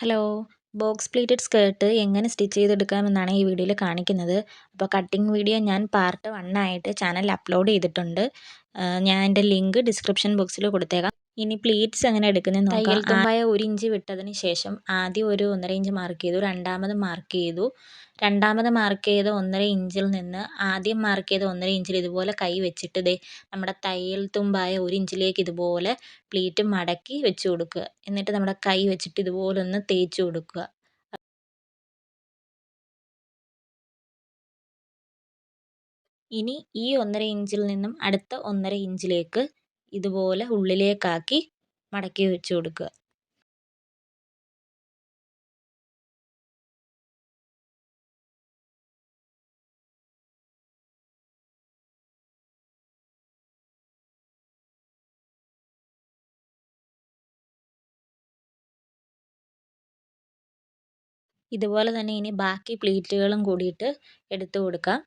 Hello box pleated skirt എങ്ങനെ stitch ചെയ്തെടുക്കാമെന്നാണ് ഈ വീഡിയോയിൽ കാണിക്കുന്നത്. അപ്പോൾ കട്ടിങ് വീഡിയോ ഞാൻ പാർട്ട് വൺ ആയിട്ട് ചാനലിൽ അപ്ലോഡ് ചെയ്തിട്ടുണ്ട്. ഞാൻ എന്റെ ലിങ്ക് ഡിസ്ക്രിപ്ഷൻ ബോക്സിൽ കൊടുത്തേക്കാം. ഇനി പ്ലീറ്റ്സ് എങ്ങനെ എടുക്കുന്നത് തയ്യൽ തുമ്പായ ഒരു ഇഞ്ച് വിട്ടതിന് ശേഷം ആദ്യം ഒരു ഒന്നര ഇഞ്ച് മാർക്ക് ചെയ്തു രണ്ടാമത് മാർക്ക് ചെയ്തു. രണ്ടാമത് മാർക്ക് ചെയ്ത ഒന്നര ഇഞ്ചിൽ നിന്ന് ആദ്യം മാർക്ക് ചെയ്ത ഒന്നര ഇഞ്ചിൽ ഇതുപോലെ കൈ വെച്ചിട്ട് ദേ നമ്മുടെ തയ്യൽ തുമ്പായ ഒരു ഇഞ്ചിലേക്ക് ഇതുപോലെ പ്ലീറ്റ് മടക്കി വെച്ച് കൊടുക്കുക. എന്നിട്ട് നമ്മുടെ കൈ വെച്ചിട്ട് ഇതുപോലെ ഒന്ന് തേച്ച് കൊടുക്കുക. ഇനി ഈ ഒന്നര ഇഞ്ചിൽ നിന്നും അടുത്ത ഒന്നര ഇഞ്ചിലേക്ക് ഇതുപോലെ ഉള്ളിലേക്കാക്കി മടക്കി വെച്ച് കൊടുക്കുക. ഇതുപോലെ തന്നെ ഇനി ബാക്കി പ്ലീറ്റുകളും കൂടിയിട്ട് എടുത്തു കൊടുക്കാം.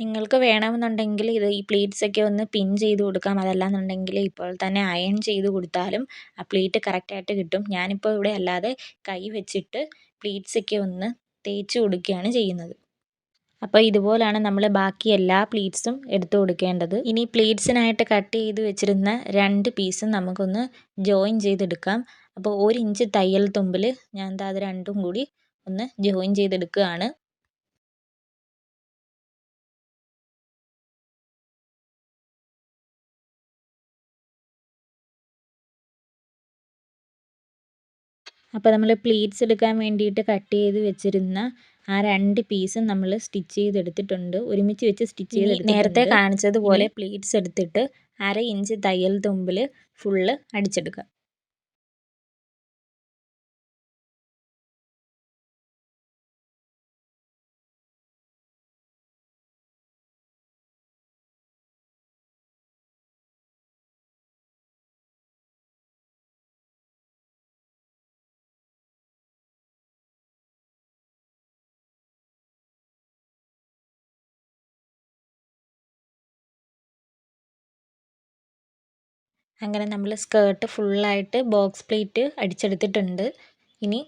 നിങ്ങൾക്ക് വേണമെന്നുണ്ടെങ്കിൽ ഇത് ഈ പ്ലീറ്റ്സൊക്കെ ഒന്ന് പിൻ ചെയ്ത് കൊടുക്കാം. അതല്ലാന്നുണ്ടെങ്കിൽ ഇപ്പോൾ തന്നെ അയൺ ചെയ്ത് കൊടുത്താലും ആ പ്ലീറ്റ് കറക്റ്റായിട്ട് കിട്ടും. ഞാനിപ്പോൾ ഇവിടെ അല്ലാതെ കൈ വെച്ചിട്ട് പ്ലീറ്റ്സൊക്കെ ഒന്ന് തേച്ച് കൊടുക്കുകയാണ് ചെയ്യുന്നത്. അപ്പോൾ ഇതുപോലാണ് നമ്മൾ ബാക്കി എല്ലാ പ്ലീറ്റ്സും എടുത്തു കൊടുക്കേണ്ടത്. ഇനി പ്ലീറ്റ്സിനായിട്ട് കട്ട് ചെയ്ത് വെച്ചിരുന്ന രണ്ട് പീസും നമുക്കൊന്ന് ജോയിൻ ചെയ്തെടുക്കാം. അപ്പോൾ ഒരു ഇഞ്ച് തയ്യൽ തുമ്പിൽ ഞാൻ അത് രണ്ടും കൂടി ഒന്ന് ജോയിൻ ചെയ്തെടുക്കുകയാണ്. അപ്പോൾ നമ്മൾ പ്ലീറ്റ്സ് എടുക്കാൻ വേണ്ടിയിട്ട് കട്ട് ചെയ്ത് വെച്ചിരുന്ന ആ രണ്ട് പീസും നമ്മൾ സ്റ്റിച്ച് ചെയ്തെടുത്തിട്ടുണ്ട്. ഒരുമിച്ച് വെച്ച് സ്റ്റിച്ച് ചെയ്ത് നേരത്തെ കാണിച്ചതുപോലെ പ്ലീറ്റ്സ് എടുത്തിട്ട് അര ഇഞ്ച് തയ്യൽ തുമ്പിൽ ഫുള്ള് അടിച്ചെടുക്കുക. അങ്ങനെ നമ്മൾ സ്കേർട്ട് ഫുള്ളായിട്ട് ബോക്സ് പ്ലേറ്റ് അടിച്ചെടുത്തിട്ടുണ്ട്. ഇനി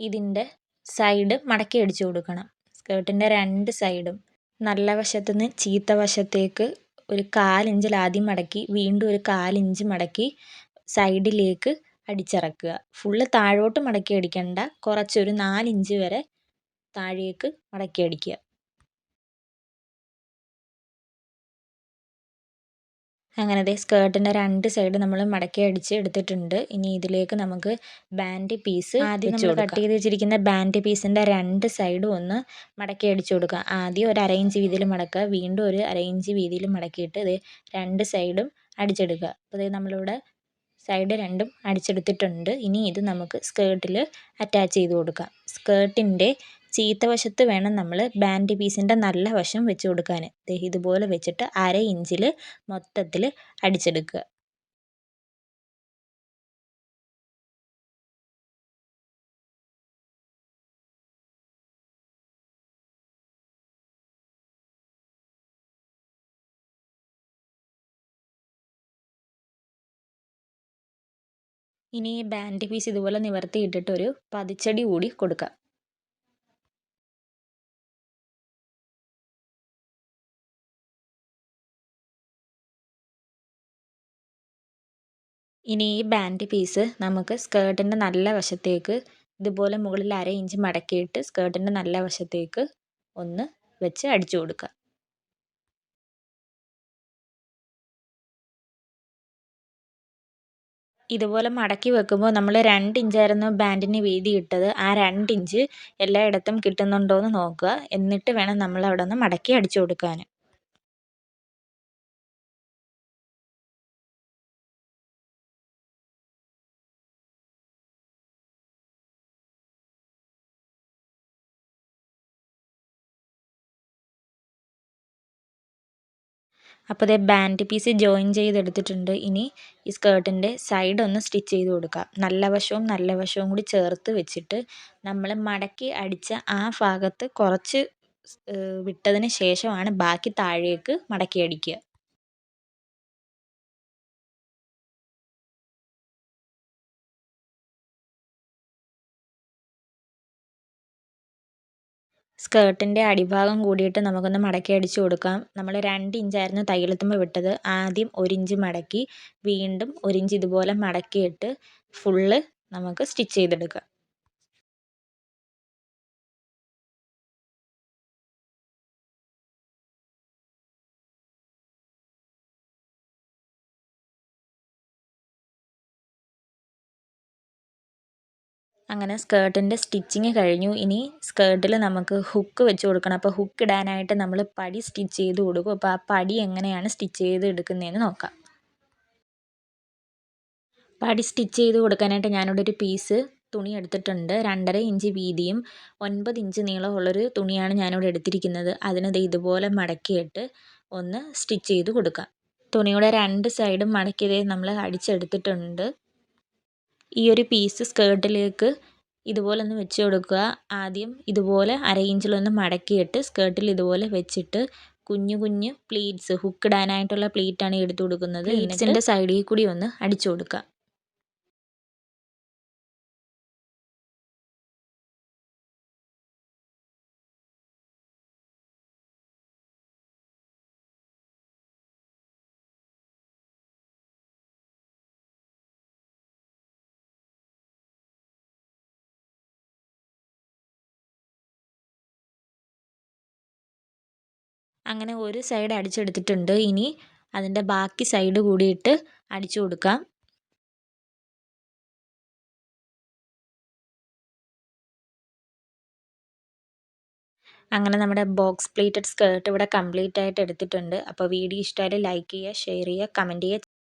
ഇതിന്റെ സൈഡ് മടക്കി അടിച്ചു കൊടുക്കണം. സ്കേർട്ടിന്റെ രണ്ട് സൈഡും. നല്ല വശത്തു നിന്ന് ചീത്ത വശത്തേക്ക് ഒരു കാലിഞ്ചിൽ ആദ്യം മടക്കി വീണ്ടും ഒരു കാലിഞ്ച് മടക്കി സൈഡിലേക്ക് അടിച്ചിറക്കുക. ഫുള്ള് താഴോട്ട് മടക്കി അടിക്കണ്ട. കുറച്ചൊരു നാലിഞ്ച് വരെ താഴേക്ക് മടക്കി അടിക്കുക. അങ്ങനെ ദേ സ്കേർട്ടിന്റെ രണ്ട് സൈഡ് നമ്മൾ മടക്കി അടിച്ച് എടുത്തിട്ടുണ്ട്. ഇനി ഇതിലേക്ക് നമുക്ക് ബാൻഡ് പീസ് ആദ്യം നമ്മൾ കട്ട് ചെയ്ത് വെച്ചിരിക്കുന്ന ബാൻഡ് പീസിന്റെ രണ്ട് സൈഡും ഒന്ന് മടക്കി അടിച്ചു കൊടുക്കുക. ആദ്യം ഒരു അര ഇഞ്ച് വീതിയിൽ മടക്കുക. വീണ്ടും ഒരു അര ഇഞ്ച് വീതിയിൽ മടക്കിയിട്ട് ഇത് രണ്ട് സൈഡും അടിച്ചെടുക്കുക. അപ്പോൾ ഇത് നമ്മളിവിടെ സൈഡ് രണ്ടും അടിച്ചെടുത്തിട്ടുണ്ട്. ഇനി ഇത് നമുക്ക് സ്കേർട്ടിൽ അറ്റാച്ച് ചെയ്ത് കൊടുക്കാം. സ്കേർട്ടിന്റെ ചീത്ത വശത്ത് വേണം നമ്മൾ ബാൻഡ് പീസിന്റെ നല്ല വശം വെച്ച് കൊടുക്കാൻ ഇതുപോലെ വെച്ചിട്ട് അര ഇഞ്ചിൽ മൊത്തത്തിൽ അടിച്ചെടുക്കുക. ഇനി ഈ ബാൻഡ് പീസ് ഇതുപോലെ നിവർത്തിയിട്ടിട്ട് ഒരു പതിച്ചടി കൂടി കൊടുക്കുക ഇനി ഈ ബാൻഡ് പീസ് നമുക്ക് സ്കേർട്ടിന്റെ നല്ല വശത്തേക്ക് ഇതുപോലെ മുകളിൽ അര ഇഞ്ച് മടക്കിയിട്ട് സ്കേർട്ടിന്റെ നല്ല വശത്തേക്ക് ഒന്ന് വെച്ച് അടിച്ചു കൊടുക്കുക. ഇതുപോലെ മടക്കി വെക്കുമ്പോൾ നമ്മൾ രണ്ട് ഇഞ്ചായിരുന്നു ബാൻഡിന് വീതി ഇട്ടത്. ആ രണ്ട് ഇഞ്ച് എല്ലായിടത്തും കിട്ടുന്നുണ്ടോ എന്ന് നോക്കുക. എന്നിട്ട് വേണം നമ്മൾ അവിടെ നിന്ന് മടക്കി അടിച്ചു കൊടുക്കാൻ. അപ്പോൾ ഇതേ ബാൻഡ് പീസ് ജോയിൻ ചെയ്തെടുത്തിട്ടുണ്ട്. ഇനി ഈ സ്കേർട്ടിന്റെ സൈഡ് ഒന്ന് സ്റ്റിച്ച് ചെയ്ത് കൊടുക്കാം. നല്ല വശവും നല്ല വശവും കൂടി ചേർത്ത് വെച്ചിട്ട് നമ്മൾ മടക്കി അടിച്ച ആ ഭാഗത്ത് കുറച്ച് വിട്ടതിന് ശേഷമാണ് ബാക്കി താഴേക്ക് മടക്കി അടിക്കുക. സ്കേർട്ടിന്റെ അടിഭാഗം കൂടിയിട്ട് നമുക്കൊന്ന് മടക്കി അടിച്ച് കൊടുക്കാം. നമ്മൾ രണ്ട് ഇഞ്ചായിരുന്നു തയ്യലെത്തുമ്പോൾ വിട്ടത്. ആദ്യം ഒരിഞ്ച് മടക്കി വീണ്ടും ഒരിഞ്ച് ഇതുപോലെ മടക്കിയിട്ട് ഫുള്ള് നമുക്ക് സ്റ്റിച്ച് ചെയ്തെടുക്കാം. അങ്ങനെ സ്കേർട്ടിന്റെ സ്റ്റിച്ചിങ് കഴിഞ്ഞു. ഇനി സ്കേർട്ടിൽ നമുക്ക് ഹുക്ക് വെച്ച് കൊടുക്കണം. അപ്പോൾ ഹുക്ക് ഇടാനായിട്ട് നമ്മൾ പടി സ്റ്റിച്ച് ചെയ്ത് കൊടുക്കും. അപ്പോൾ ആ പടി എങ്ങനെയാണ് സ്റ്റിച്ച് ചെയ്ത് എടുക്കുന്നതെന്ന് നോക്കാം. പടി സ്റ്റിച്ച് ചെയ്ത് കൊടുക്കാനായിട്ട് ഞാനിവിടെ ഒരു പീസ് തുണി എടുത്തിട്ടുണ്ട്. രണ്ടര ഇഞ്ച് വീതിയും ഒൻപത് ഇഞ്ച് നീളമുള്ളൊരു തുണിയാണ് ഞാനിവിടെ എടുത്തിരിക്കുന്നത്. അതിനത് ഇതുപോലെ മടക്കിയിട്ട് ഒന്ന് സ്റ്റിച്ച് ചെയ്ത് കൊടുക്കാം. തുണിയുടെ രണ്ട് സൈഡും മടക്കിയതേ നമ്മൾ അടിച്ചെടുത്തിട്ടുണ്ട്. ഈ ഒരു പീസ് സ്കേർട്ടിലേക്ക് ഇതുപോലെ ഒന്ന് വെച്ച് കൊടുക്കുക. ആദ്യം ഇതുപോലെ അര ഇഞ്ചിലൊന്ന് മടക്കിയിട്ട് സ്കേർട്ടിൽ ഇതുപോലെ വെച്ചിട്ട് കുഞ്ഞു കുഞ്ഞ് പ്ലീറ്റ്സ് ഹുക്ക് ഇടാനായിട്ടുള്ള പ്ലീറ്റാണ് എടുത്തു കൊടുക്കുന്നത്. പ്ലീറ്റ്സിന്റെ സൈഡിൽ കൂടി ഒന്ന് അടിച്ചു കൊടുക്കുക. അങ്ങനെ ഒരു സൈഡ് അടിച്ചെടുത്തിട്ടുണ്ട്. ഇനി അതിന്റെ ബാക്കി സൈഡ് കൂടിയിട്ട് അടിച്ചു കൊടുക്കാം. അങ്ങനെ നമ്മുടെ ബോക്സ് പ്ലേറ്റഡ് സ്കേർട്ട് ഇവിടെ കംപ്ലീറ്റ് ആയിട്ട് എടുത്തിട്ടുണ്ട്. അപ്പോൾ വീഡിയോ ഇഷ്ടമായാലും ലൈക്ക് ചെയ്യുക ഷെയർ ചെയ്യുക കമന്റ് ചെയ്യുക.